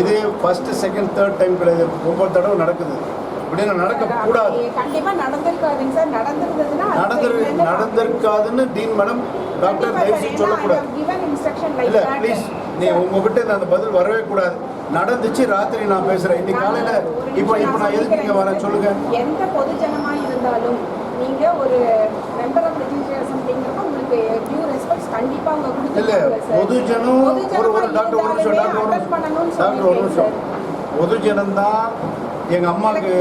இது first second third time கிடையாது ஒவ்வொரு தடவை நடக்குது. இப்படின்னு நடக்கக்கூடாது. நடந்திரு நடந்திருக்காதுன்னு டீன் மேடம் டாக்டர் கண்டிப்பா தயவு sir, செஞ்சு ஏன்னா சொல்லக்கூடாது. இல்ல. ப்ளீஸ் நீ உங்ககிட்ட அந்த பதில் வரவே கூடாது. நடந்துச்சு ராத்திரி நான் பேசுறேன். இன்னைக்கு காலையில இப்போ இப்போ நான் எதுக்கு இங்க வரேன்? சொல்லுங்க. எந்த பொதுஜனமா இருந்தாலும் நீங்க ஒரு மெம்பர் ஆஃப் இல்ல பொதுஜனம் ஒரு ஒரு டாக்டர் ஒரு நிமிஷம் டாக்டர் ஒரு நிமிஷம் டாக்டர் ஒரு நிமிஷம். பொதுஜனம் தான் எங்க அம்மாவுக்கு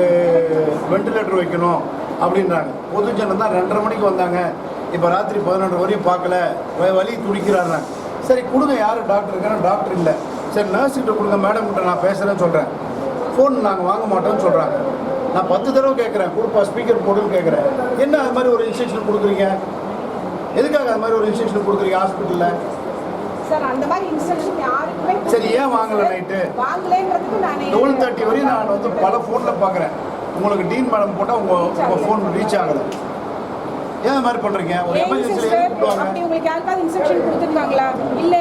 வெண்டிலேட்டர் வைக்கணும் அப்படின்றாங்க. பொதுஜனம் தான் ரெண்டரை மணிக்கு வந்தாங்க. இப்போ ராத்திரி பதினொன்று வரையும் பார்க்கல. வலி துடிக்கிறாங்க சரி கொடுங்க யார் டாக்டர் இருக்காங்க டாக்டர் இல்லை. சரி நர்ஸ் கிட்ட கொடுங்க மேடம் கிட்ட நான் பேசுகிறேன்னு சொல்கிறேன் ஃபோன் நாங்கள் வாங்க மாட்டோம்னு சொல்கிறாங்க நான் பத்து தடவை கேட்குறேன் கொடுப்பா ஸ்பீக்கர் போடுன்னு கேட்குறேன் என்ன அது மாதிரி ஒரு இன்ஸ்ட்ரக்ஷன் கொடுக்குறீங்க? எதுக்காக அது மாதிரி ஒரு இன்ஸ்ட்ரக்ஷன் கொடுக்குறீங்க ஹாஸ்பிட்டலில் சார் அந்த மாதிரி இன்ஸ்ட்ரக்ஷன் யாருக்குமே சரி, ஏன் வாங்கல night? வாங்கலைன்றதுக்கு நான் டுவெல் தேர்ட்டி வரையும் நான் வந்து பல ஃபோனில் பார்க்குறேன் உங்களுக்கு டீன் மேடம் போட்டால் உங்கள் உங்கள் ஃபோன் ரீச் ஆகுது. ஏன் மாதிரி பண்ணுறீங்க ஒரு எமர்ஜென்சியில் உங்களுக்கு யாருக்காவது இன்ஸ்ட்ரக்ஷன் கொடுத்துருக்காங்களா? இல்ல.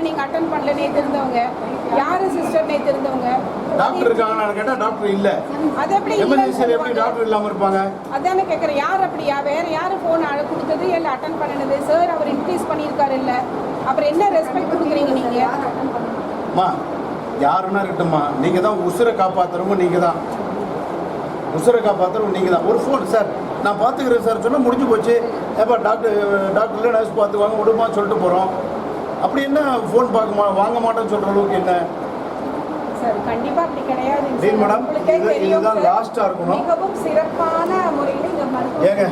அப்புறம் நீங்க அட்டன் பண்ணல நேத்து இருந்தவங்க? யாரு சிஸ்டர் நேத்து இருந்தவங்க? டாக்டர் இருக்காங்கன்னு கேட்டால் டாக்டர் இல்லை. அது எப்படி இல்லைன்னு எமர்ஜென்சியில் எப்படி? டாக்டர் இல்லாமல் இருப்பாங்க? அதானே கேட்குறேன் யார் அப்படியா? வேற யார் ஃபோன் அழ கொடுத்தது இல்லை அட்டன் பண்ணினது? சார் அவர் இன்க்ரீஸ் பண்ணியிருக்காரு இல்லை. அப்புறம் என்ன ரெஸ்பெக்ட் கொடுக்குறீங்க நீங்க? அம்மா யாருன்னா இருக்கட்டும்மா. நீங்கள் தான் உசுரை காப்பாற்றுறவங்க நீங்கள் தான். உசுரை காப்பாற்றுறவங்க நீங்கள் தான். ஒரு ஃபோன் சார் நான் பார்த்துக்கிறேன் சார் சொன்னால் முடிஞ்சு போச்சு. ஏப்பா டாக்டர் டாக்டர்ல நர்ஸ் பார்த்துக்குவாங்க விடுமா சொல்லிட்டு போகிறோம் அப்படி என்ன ஃபோன் பார்க்க வாங்க மாட்டேன்னு சொல்கிற அளவுக்கு என்ன? சார் கண்டிப்பா அப்படி கிடையாது. டீன் மேடம், இது- இதுதான் last ஆ இருக்கணும். மிகவும் சிறப்பான முறையில் இந்த ஏங்க?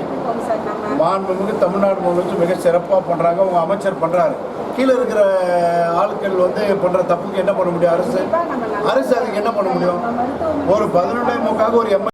மாண்புமிகு தமிழ்நாடு முதலமைச்சர் மிக சிறப்பாக பண்ணுறாங்க உங்கள் அமைச்சர் பண்ணுறாரு கீழே இருக்கிற ஆட்கள் வந்து பண்ணுற தப்புக்கு என்ன பண்ண முடியும் அரசு? அரசு அதுக்கு என்ன பண்ண முடியும்? ஒரு பதினொன்றே முக்காக ஒரு எம்